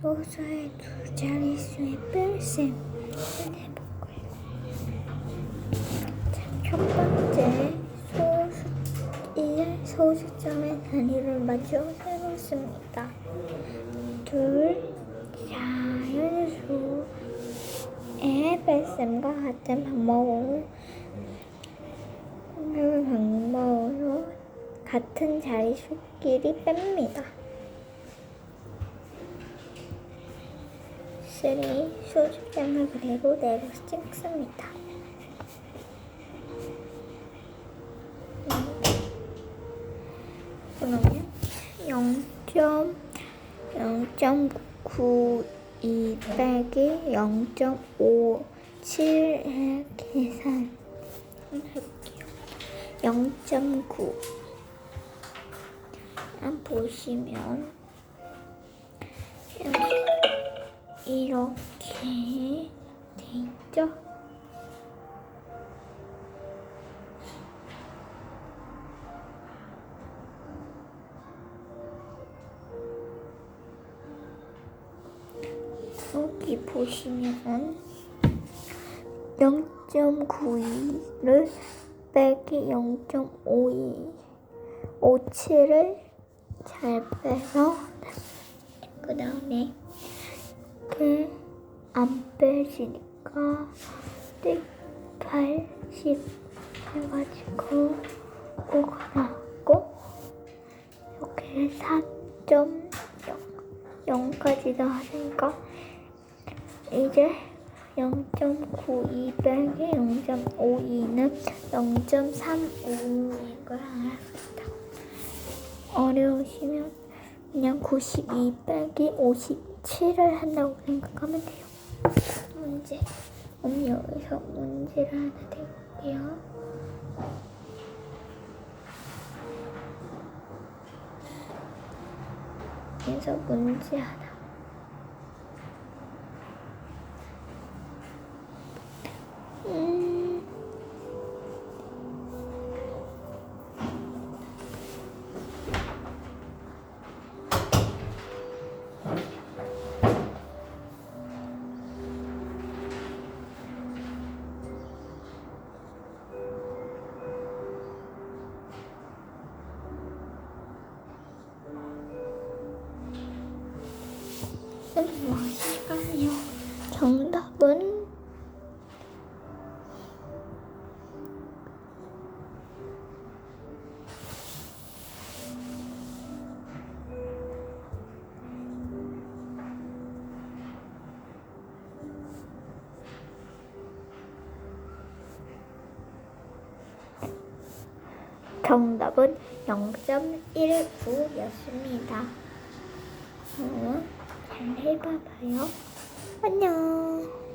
소수의 두 자릿수의 뺄셈 해볼까요? 자, 첫 번째 소수의 소수점의 단위를 맞춰 해봤습니다. 둘, 자연수의 뺄셈과 같은 방법으로 방법으로 같은 자릿수끼리 뺍니다. 3. 소수점을 그리고 내로 찍습니다. 그러면 0.0.92 빼기 0.57의 계산 해볼게요. 0.9 보시면 이렇게 돼 있죠? 여기 보시면 0.92를 빼기 0.52 57을 잘 빼서 그 다음에 그안 빼지니까 180 해가지고 5가 나왔고 이렇게 4.0 0까지 나왔으니까 이제 0.92 빼기 0.52는 0.35인 걸 알았습니다. 어려우시면 그냥 92 빼기 57을 한다고 생각하면 돼요. 문제. 그럼 여기서 문제를 하나 내볼게요. 그래서 문제 하나. 잠시만요. 정답은 정답은 0.19였습니다. 어, 잘 해봐봐요. 안녕.